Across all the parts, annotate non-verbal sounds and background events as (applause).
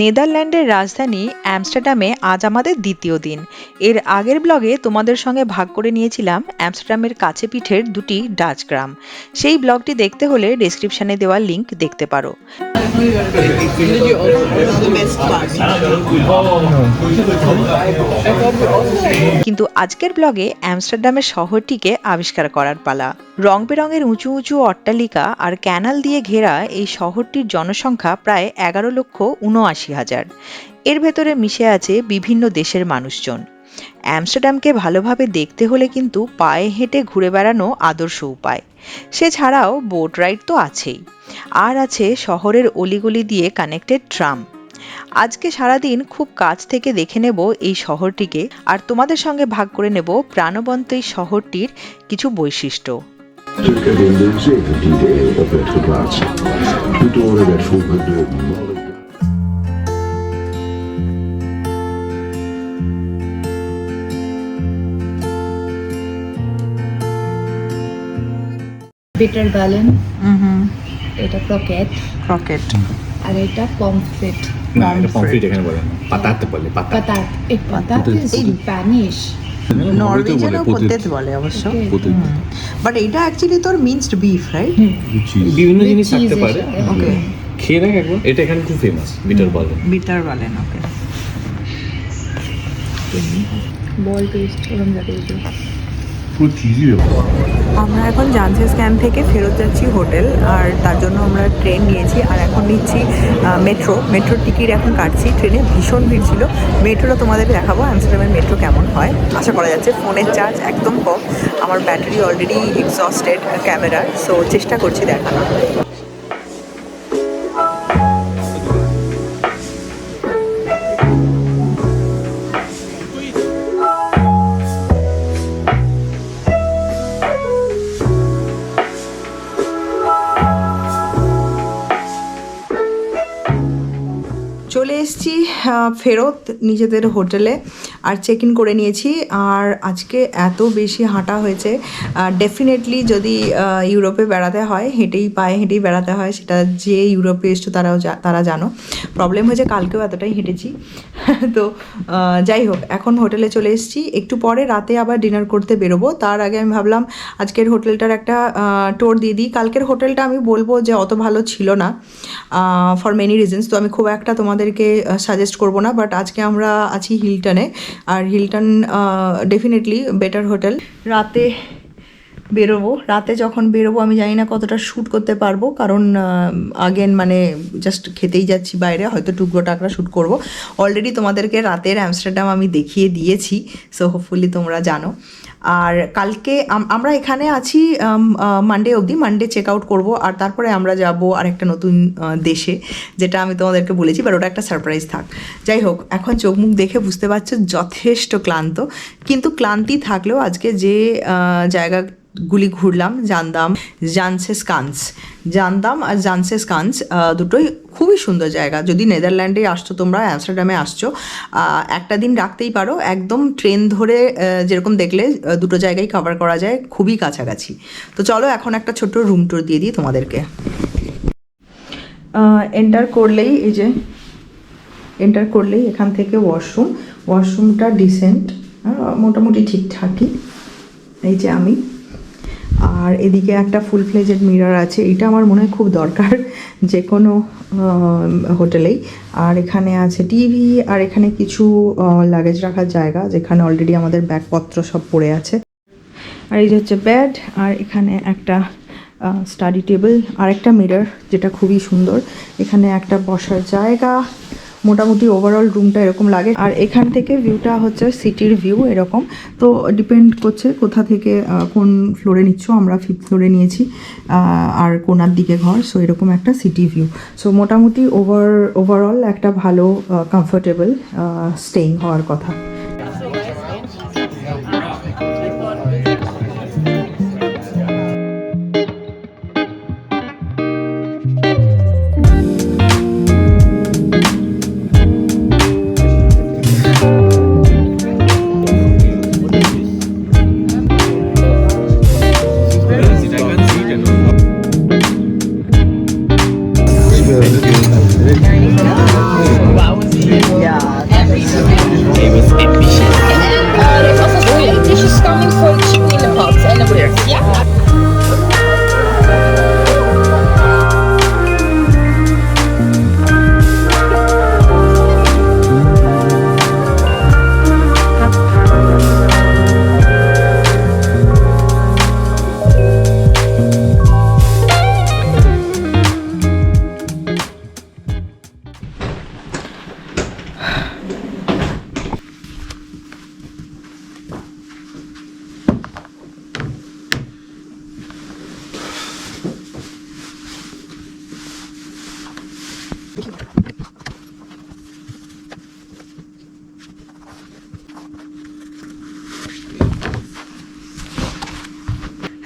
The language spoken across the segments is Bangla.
নেদারল্যান্ডের রাজধানী অ্যামস্টারডামে আজ আমাদের দ্বিতীয় দিন। এর আগের ব্লগে তোমাদের সঙ্গে ভাগ করে নিয়েছিলাম অ্যামস্টারডামের কাছে পিঠের দুটি ডাচ গ্রাম। সেই ব্লগটি দেখতে হলে ডেসক্রিপশনে দেওয়া লিংক দেখতে পারো। কিন্তু আজকের ব্লগে অ্যামস্টারডামের শহরটিকে আবিষ্কার করার পালা। রং বেরঙের উঁচু উঁচু অট্টালিকা আর ক্যানাল দিয়ে ঘেরা এই শহরটির জনসংখ্যা প্রায় এগারো লক্ষ উনআশি হাজার। এর ভেতরে মিশে আছে বিভিন্ন দেশের মানুষজন। অ্যামস্টারডামকে ভালোভাবে দেখতে হলে কিন্তু পায়ে হেঁটে ঘুরে বেড়ানো আদর্শ উপায়। সে ছাড়াও বোট রাইড তো আছেই। আর আছে শহরের অলিগলি দিয়ে কানেক্টেড ট্রাম। আজকে সারাদিন খুব কাছ থেকে দেখে নেব এই শহরটিকে, আর তোমাদের সঙ্গে ভাগ করে নেব প্রাণবন্ত এই শহরটির কিছু বৈশিষ্ট্য। Er in de 17e eeuw op werd geplaatst. De toren werd vroeger de molen. বিটার বালেন এটা ক্রকেট রকেট আর এটা পমফ্রেট না এটা পমফ্রেট এখানে বলে না পাতাতে বলে পাতা পাতাত এই পাতাত ইজ স্প্যানিশ নরওয়েজিয়ানও বলে অবশ্য। বাট এটা অ্যাকচুয়ালি তোর মিন্সড বিফ রাইট বিভিন্ন জিনিস থাকতে পারে। ওকে খেয়ে দেখ একবার। এটা এখানে খুব ফেমাস বিটার বলে। বিটার বলেন ওকে বল পেস্ট এরকম জাতীয় আমরা এখন জানসেস ক্যাম্প থেকে ফেরত যাচ্ছি হোটেল, আর তার জন্য আমরা ট্রেন নিয়েছি, আর এখন নিচ্ছি মেট্রো মেট্রোর টিকিট এখন কাটছি, ট্রেনে ভীষণ ভিড় ছিল। মেট্রোটা তোমাদের দেখাবো অ্যামস্টারডামের মেট্রো কেমন হয়। আশা করা যাচ্ছে ফোনের চার্জ একদম কম। আমার ব্যাটারি অলরেডি এক্সস্টেড ক্যামেরার সো চেষ্টা করছি দেখানোর। ফেরত নিজেদের হোটেলে আর চেক ইন করে নিয়েছি। আর আজকে এত বেশি হাঁটা হয়েছে ডেফিনেটলি যদি ইউরোপে বেড়াতে হয়, হেঁটেই পায়ে হেঁটেই বেড়াতে হয়, সেটা যে ইউরোপে এসছো তারাও তারা জানো। প্রবলেম হয়েছে কালকেও এতটাই হেঁটেছি। (laughs) তো যাই হোক, এখন হোটেলে চলে এসেছি। একটু পরে রাতে আবার ডিনার করতে বেরোবো। তার আগে আমি ভাবলাম, আজকের হোটেলটার একটা টোর দিয়ে দিই। কালকের হোটেলটা আমি বলব যে অত ভালো ছিল না ফর মেনি রিজনস তো আমি খুব একটা তোমাদেরকে সাজেস্ট করব না বাট আজকে আমরা আছি হিলটনে আর হিলটন ডেফিনেটলি বেটার হোটেল রাতে বেরোবো। রাতে যখন বেরোবো আমি জানি না কতটা শ্যুট করতে পারব। কারণ আগেন মানে জাস্ট খেতেই যাচ্ছি বাইরে হয়তো টুকরো টাকরা শ্যুট করব। অলরেডি তোমাদেরকে রাতের অ্যামস্টারডাম আমি দেখিয়ে দিয়েছি সো হোপফুলি তোমরা জানো। আর কালকে আমরা এখানে আছি মানডে অবধি। মানডে চেক আউট করব আর তারপরে আমরা যাব আর একটা নতুন দেশে যেটা আমি তোমাদেরকে বলেছি বাট ওটা একটা সারপ্রাইজ থাক। যাই হোক এখন চোখ মুখ দেখে বুঝতে পারছ যথেষ্ট ক্লান্ত। কিন্তু ক্লান্তি থাকলেও আজকে যে আহ, জায়গাগুলি ঘুরলাম, জানদাম, জানসেস কান্স। জানদাম আর জানসেস কান্স দুটোই খুবই সুন্দর জায়গা। যদি নেদারল্যান্ডে আসছো তোমরা অ্যামস্টারডামে আসছো একটা দিন রাখতেই পারো। একদম ট্রেন ধরে যেরকম দেখলে দুটো জায়গায় কভার করা যায়, খুবই কাছাকাছি। তো চলো, এখন একটা ছোট্ট রুম ট্যুর দিয়ে দিই তোমাদেরকে। এন্টার করলেই, এই যে এন্টার করলেই এখান থেকে ওয়াশরুম ওয়াশরুমটা ডিসেন্ট মোটামুটি ঠিকঠাকই। এই যে আমি। আর এদিকে একটা ফুল ফ্লেজেড মিরর আছে, এটা আমার মনে হয় খুব দরকার (laughs) যে কোনো হোটেলেই। আর এখানে আছে টিভি, আর এখানে কিছু লাগেজ রাখার জায়গা, যেখানে অলরেডি আমাদের ব্যাগপত্র সব পড়ে আছে। আর এই যে হচ্ছে বেড আর এখানে একটা স্টাডি টেবিল আর একটা মিরর যেটা খুবই সুন্দর। এখানে একটা বসার জায়গা মোটামুটি ওভারঅল রুমটা এরকম লাগে। আর এখান থেকে ভিউটা হচ্ছে সিটির ভিউ এরকম। তো ডিপেন্ড করছে কোথা থেকে কোন ফ্লোরে নিচ্ছ, আমরা ফিফথ ফ্লোরে নিয়েছি আর কোনার দিকে ঘর সো এরকম একটা সিটি ভিউ সো মোটামুটি ওভার ওভারঅল একটা ভালো কমফোর্টেবল স্টেইং হওয়ার কথা।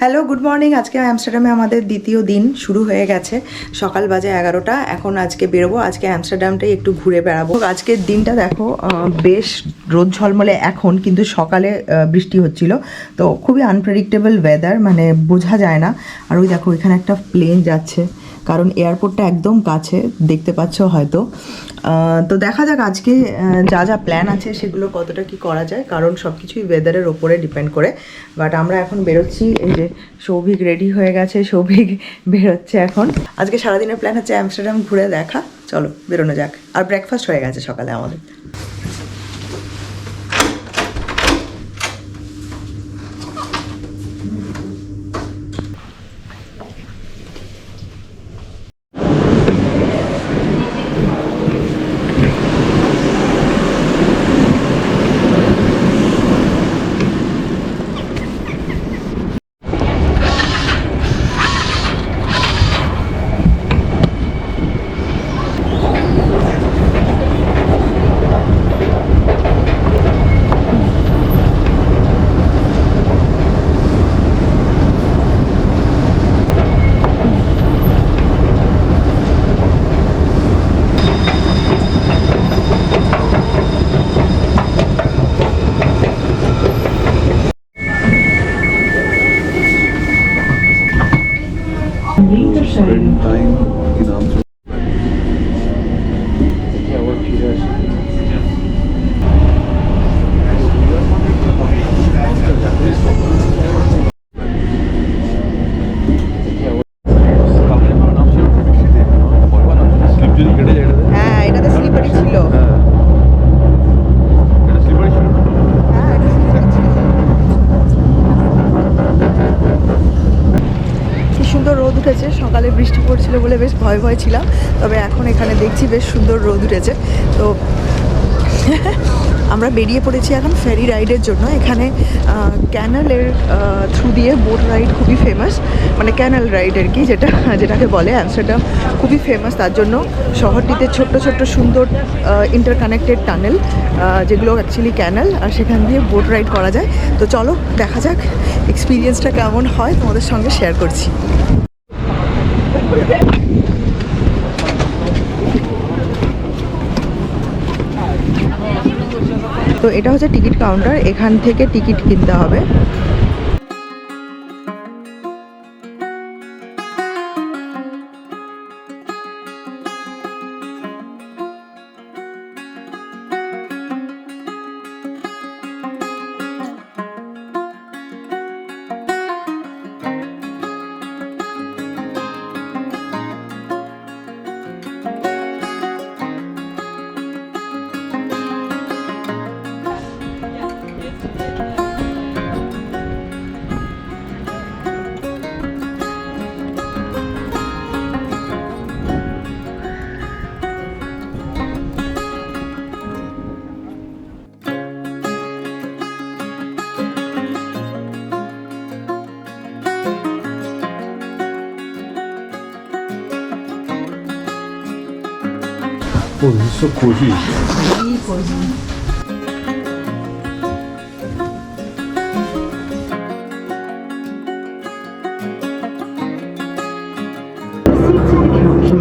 হ্যালো গুড মর্নিং আজকে অ্যামস্টারডামে আমাদের দ্বিতীয় দিন শুরু হয়ে গেছে। সকাল বাজে এগারোটা। এখন আজকে বেরোবো। আজকে অ্যামস্টারডামটাই একটু ঘুরে বেড়াবো। আজকের দিনটা দেখো বেশ রোদ ঝলমলে এখন, কিন্তু সকালে বৃষ্টি হচ্ছিল। তো খুবই আনপ্রেডিক্টেবল ওয়েদার মানে বোঝা যায় না। আর ওই দেখো, এখানে একটা প্লেন যাচ্ছে। কারণ এয়ারপোর্টটা একদম কাছে, দেখতে পাচ্ছ হয়তো। তো দেখা যাক আজকে যা যা প্ল্যান আছে সেগুলো কতটা কি করা যায়, কারণ সব কিছুই ওয়েদারের ওপরে ডিপেন্ড করে। বাট আমরা এখন বেরোচ্ছি, এই যে সৌভিক রেডি হয়ে গেছে, (laughs) সৌভিক বেরোচ্ছে এখন। আজকে সারাদিনের প্ল্যান হচ্ছে অ্যামস্টারডাম ঘুরে দেখা, চলো বেরোনো যাক। আর ব্রেকফাস্ট হয়ে গেছে সকালে আমাদের। সকালে বৃষ্টি পড়ছিল বলে বেশ ভয় ভয় ছিলাম, তবে এখন এখানে দেখছি বেশ সুন্দর রোদ উঠেছে। তো আমরা বেরিয়ে পড়েছি এখন ফেরি রাইডের জন্য। এখানে ক্যানেলের থ্রু দিয়ে বোট রাইড খুবই ফেমাস মানে ক্যানেল রাইড আর কি, যেটা, যেটাকে বলে অ্যামস্টারডাম খুবই ফেমাস তার জন্য। শহরটিতে ছোট্ট ছোট্ট, সুন্দর ইন্টারকানেক্টেড টানেল যেগুলো অ্যাকচুয়ালি ক্যানেল আর সেখান দিয়ে বোট রাইড করা যায়। তো চলো, দেখা যাক এক্সপিরিয়েন্সটা কেমন হয়। তোমাদের সঙ্গে শেয়ার করছি। তো এটা হচ্ছে টিকিট কাউন্টার এখান থেকে টিকিট কিনতে হবে। 哦，你是过去。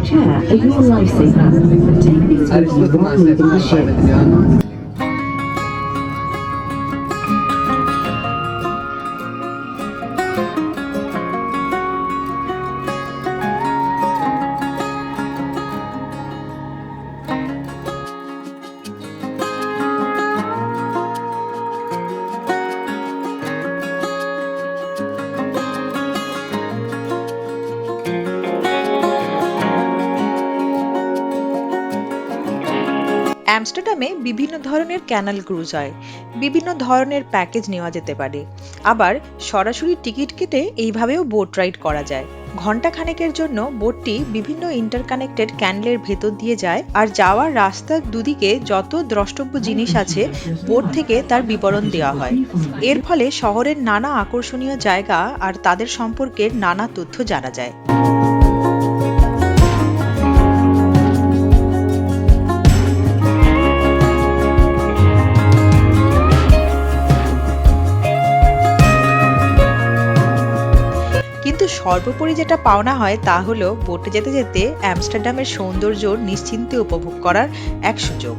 Chair, are you a lifesaver? Take these people on board the ship. অ্যামস্টারডামে বিভিন্ন ধরনের ক্যানাল ক্রুজ হয়। বিভিন্ন ধরনের প্যাকেজ নেওয়া যেতে পারে। আবার সরাসরি টিকিট কেটে এইভাবেও বোট রাইড করা যায়। ঘণ্টা খানেকের জন্য বোটটি বিভিন্ন ইন্টারকানেক্টেড ক্যানেলের ভেতর দিয়ে যায় আর যাওয়ার রাস্তার দুদিকে যত দ্রষ্টব্য জিনিস আছে, বোট থেকে তার বিবরণ দেওয়া হয়। এর ফলে শহরের নানা আকর্ষণীয় জায়গা আর তাদের সম্পর্কে নানা তথ্য জানা যায়। সর্বোপরি যেটা পাওনা হয় তা হলো বোটে যেতে যেতে অ্যামস্টারডামের সৌন্দর্য নিশ্চিন্তে উপভোগ করার এক সুযোগ।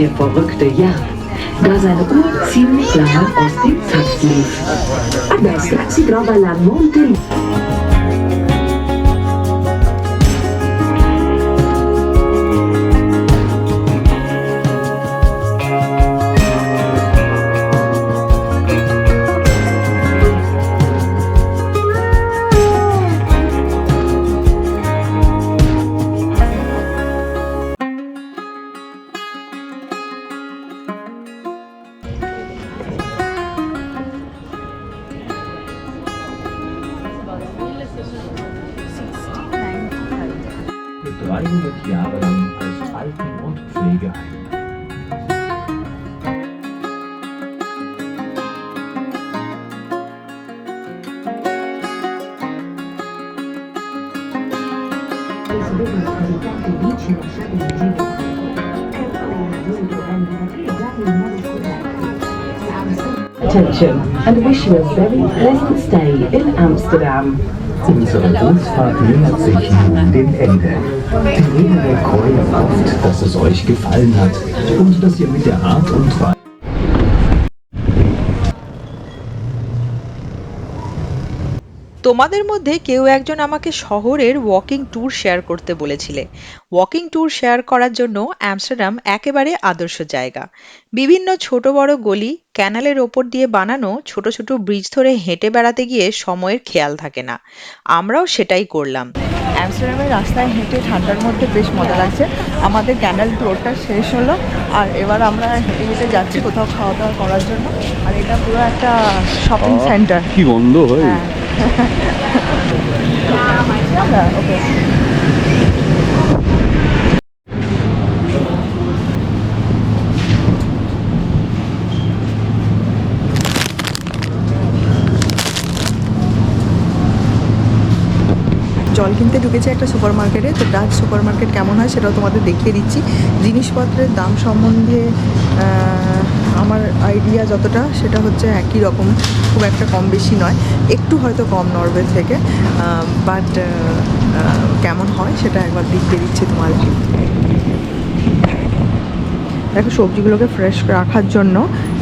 Der verrückte Jan, da seine Uhr ziemlich lange aus dem Takt lief. Monte Attention and wish you a very pleasant stay in Amsterdam. Unsere Bootsfahrt nähert sich nun dem Ende. Reederei Kreuz hofft, dass es euch gefallen hat und dass ihr mit der Art und Weise তোমাদের মধ্যে কেউ একজন আমাকে শহরের ওয়াকিং ট্যুর শেয়ার করতে বলেছিলে। ওয়াকিং ট্যুর শেয়ার করার জন্য অ্যামস্টারডাম একেবারে আদর্শ জায়গা। বিভিন্ন ছোট বড় গলি ক্যানালের ওপর দিয়ে বানানো ছোট ছোট ব্রিজ ধরে হেঁটে বেড়াতে গিয়ে সময়ের খেয়াল থাকে না। আমরাও সেটাই করলাম। অ্যামস্টারডামের রাস্তায় হেঁটে ঠান্ডার মধ্যে বেশ মজা লাগছে। আমাদের ক্যানাল ট্যুরটা শেষ হলো। আর এবার আমরা হেঁটে হেঁটে যাচ্ছি কোথাও খাওয়া দাওয়া করার জন্য। আর এটা পুরো একটা শপিং সেন্টার কি গন্ধ হ্যাঁ। ওকে জল কিনতে ঢুকেছি একটা সুপার মার্কেটে তো ডাচ সুপার মার্কেট কেমন হয় সেটাও তোমাদের দেখিয়ে দিচ্ছি। জিনিসপত্রের দাম সম্বন্ধে আমার আইডিয়া যতটা, সেটা হচ্ছে একই রকম, খুব একটা কম বেশি নয়। একটু হয়তো কম নরওয়ে থেকে বাট কেমন হয় সেটা একবার দেখিয়ে দিচ্ছি তোমাদেরকে। দেখো, সবজিগুলোকে ফ্রেশ রাখার জন্য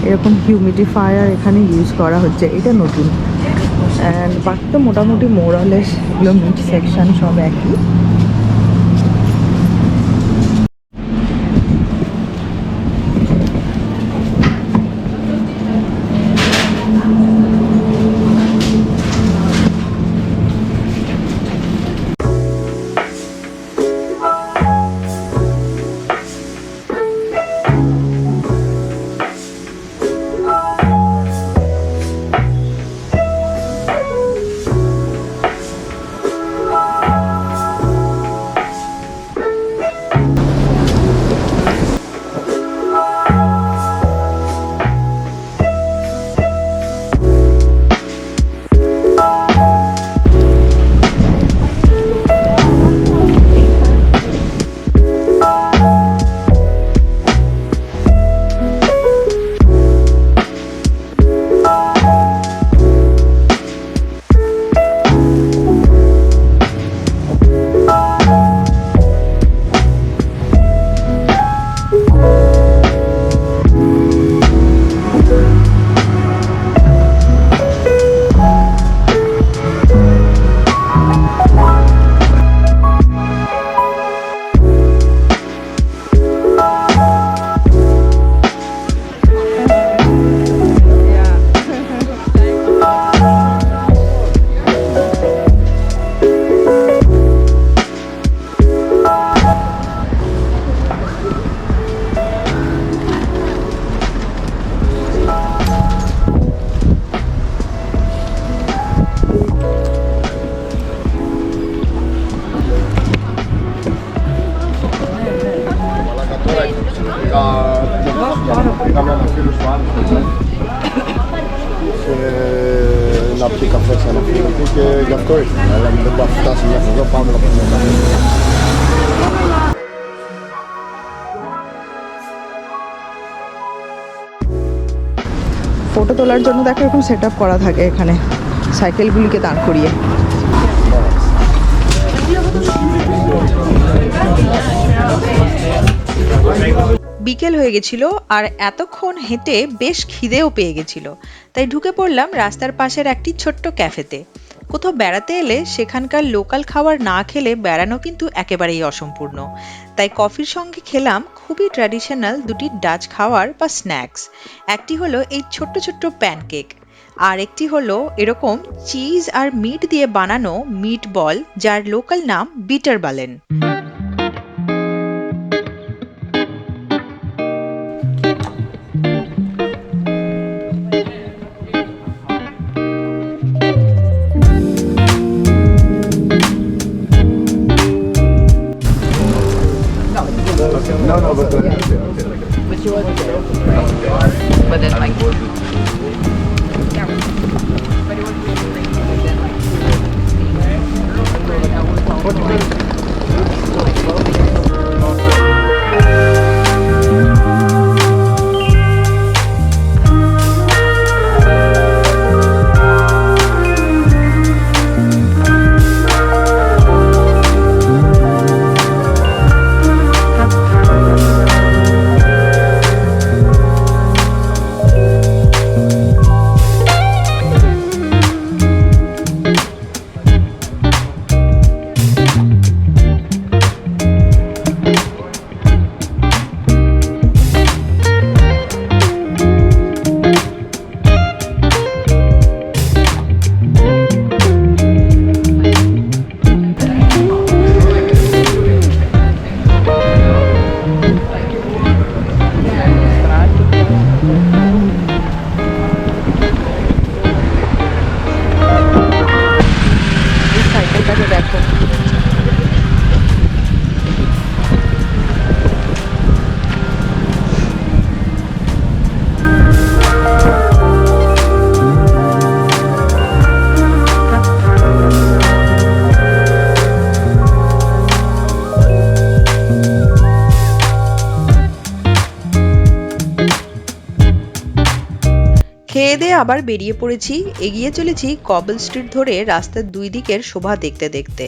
এরকম হিউমিডিফায়ার এখানে ইউজ করা হচ্ছে। এটা নতুন। অ্যান্ড বাকি তো মোটামুটি মোরালেস এগুলো মিট সেকশন সব একই। ফটো তোলার জন্য দেখো এরকম সেট করা থাকে এখানে। সাইকেলগুলিকে দাঁড় করিয়ে। বিকেল হয়ে গেছিল আর এতক্ষণ হেঁটে বেশ খিদেও পেয়ে গেছিল। তাই ঢুকে পড়লাম রাস্তার পাশের একটি ছোট্ট ক্যাফেতে। কোথাও বেড়াতে এলে সেখানকার লোকাল খাবার না খেলে বেড়ানো কিন্তু একেবারেই অসম্পূর্ণ। তাই কফির সঙ্গে খেলাম খুবই ট্র্যাডিশনাল দুটি ডাচ খাওয়ার বা স্ন্যাক্স একটি হলো এই ছোট্ট ছোট্ট প্যানকেক আর একটি হলো এরকম চিজ আর মিট দিয়ে বানানো মিট বল যার লোকাল নাম বিটার বালেন দেখো। আবার বেরিয়ে পড়েছি, এগিয়ে চলেছি কবল স্ট্রিট ধরে রাস্তার দুই দিকের শোভা দেখতে দেখতে।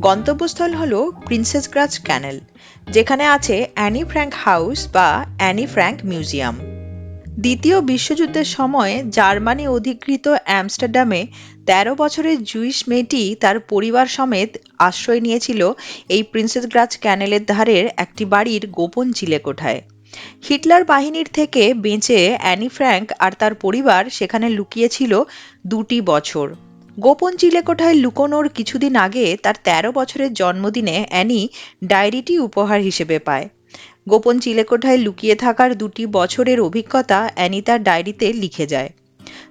গন্তব্যস্থল হল প্রিন্সেস গ্রাজ ক্যানেল, যেখানে আছে অ্যানি ফ্র্যাঙ্ক হাউস বা অ্যানি ফ্র্যাঙ্ক মিউজিয়াম। দ্বিতীয় বিশ্বযুদ্ধের সময় জার্মানি অধিকৃত অ্যামস্টারডামে তেরো বছরের জুইশ মেয়েটি তার পরিবার সমেত আশ্রয় নিয়েছিল এই প্রিন্সেস গ্রাজ ক্যানেলের ধারের একটি বাড়ির গোপন চিলেকোঠায় হিটলার বাহিনীর থেকে বেঁচে অ্যানি ফ্র্যাঙ্ক আর তার পরিবার সেখানে লুকিয়েছিল দুটি বছর। গোপন চিলেকোঠায় লুকোনোর কিছুদিন আগে তার তেরো বছরের জন্মদিনে অ্যানি ডায়েরিটি উপহার হিসেবে পায়। গোপন চিলেকোঠায় লুকিয়ে থাকার দুটি বছরের অভিজ্ঞতা অ্যানি তার ডায়েরিতে লিখে যায়।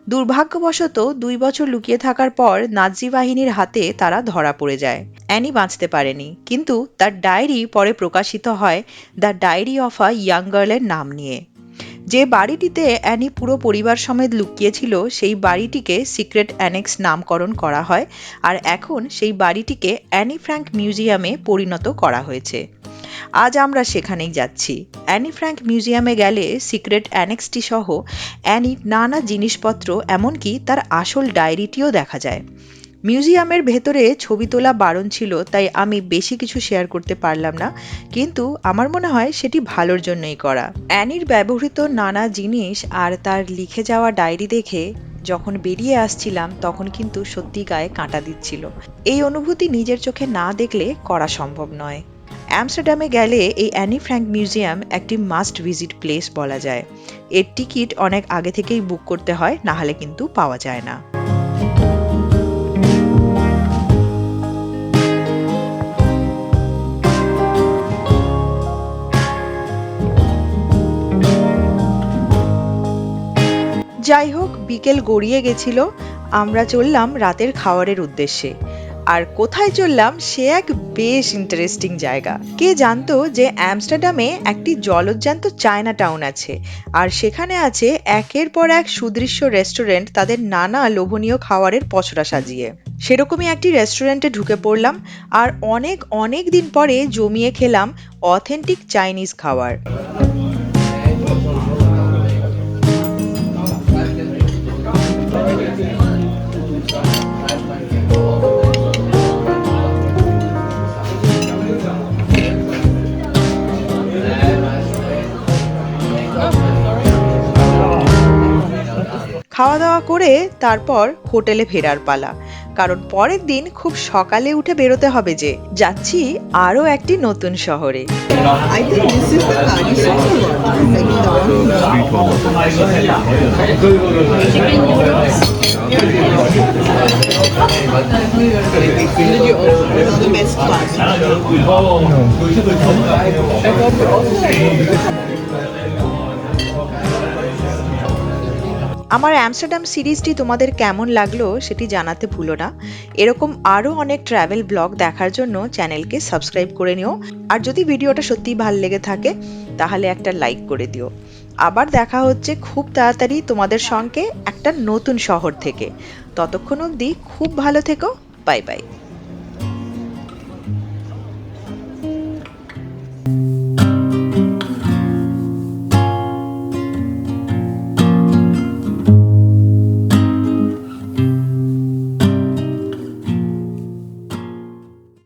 দুর্ভাগ্যবশত দুই বছর লুকিয়ে থাকার পর নাজি বাহিনীর হাতে তারা ধরা পড়ে যায়। অ্যানি বাঁচতে পারেনি, কিন্তু তার ডায়েরি পরে প্রকাশিত হয় the diary of a young গার্লের নাম নিয়ে। যে বাড়িটিতে অ্যানি পুরো পরিবার সমেত লুকিয়েছিল, সেই বাড়িটিকে সিক্রেট অ্যানেক্স নামকরণ করা হয়, আর এখন সেই বাড়িটিকে অ্যানি ফ্র্যাঙ্ক মিউজিয়ামে পরিণত করা হয়েছে। আজ আমরা সেখানেই যাচ্ছি। অ্যানি ফ্র্যাঙ্ক মিউজিয়ামে গেলে সিক্রেট অ্যানেক্সটি সহ অ্যানির নানা জিনিসপত্র, এমনকি তার আসল ডায়েরিটিও দেখা যায়। মিউজিয়ামের ভেতরে ছবি তোলা বারণ ছিল, তাই আমি বেশি কিছু শেয়ার করতে পারলাম না, কিন্তু আমার মনে হয় সেটি ভালোর জন্যই করা। অ্যানির ব্যবহৃত নানা জিনিস আর তার লিখে যাওয়া ডায়েরি দেখে যখন বেরিয়ে আসছিলাম, তখন কিন্তু সত্যি গায়ে কাঁটা দিচ্ছিল। এই অনুভূতি নিজের চোখে না দেখলে করা সম্ভব নয়। অ্যামস্টারডামে গেলে এই অ্যানি ফ্র্যাঙ্ক মিউজিয়াম একটি মাস্ট ভিজিট প্লেস বলা যায়। এর টিকিট অনেক আগে থেকেই বুক করতে হয় না হলে কিন্তু পাওয়া যায় না। যাই হোক, বিকেল গড়িয়ে গেছিল। আমরা চললাম রাতের খাওয়ারের উদ্দেশ্যে। আর কোথায় চললাম, সে এক বেশ ইন্টারেস্টিং জায়গা। কে জানতো যে অ্যামস্টারডামে একটি জলজ্যান্ত চায়না টাউন আছে, আর সেখানে আছে একের পর এক সুদৃশ্য রেস্টুরেন্ট তাদের নানা লোভনীয় খাবারের পসরা সাজিয়ে। সেরকমই একটি রেস্টুরেন্টে ঢুকে পড়লাম, আর অনেক অনেক দিন পরে জমিয়ে খেলাম অথেন্টিক চাইনিজ খাবার। খাওয়া দাওয়া করে তারপর হোটেলে ফেরার পালা। কারণ পরের দিন খুব সকালে উঠে বেরোতে হবে যে যাচ্ছি আরও একটি নতুন শহরে। আমার অ্যামস্টারডাম সিরিজটি তোমাদের কেমন লাগল সেটি জানাতে ভুলো না। এরকম আরও অনেক ট্র্যাভেল ব্লগ দেখার জন্য চ্যানেলকে সাবস্ক্রাইব করে নিও। আর যদি ভিডিওটা সত্যিই ভালো লেগে থাকে, তাহলে একটা লাইক করে দিও। আবার দেখা হচ্ছে খুব তাড়াতাড়ি তোমাদের সঙ্গে একটা নতুন শহর থেকে। ততক্ষণ অবধি খুব ভালো থেকো। Bye bye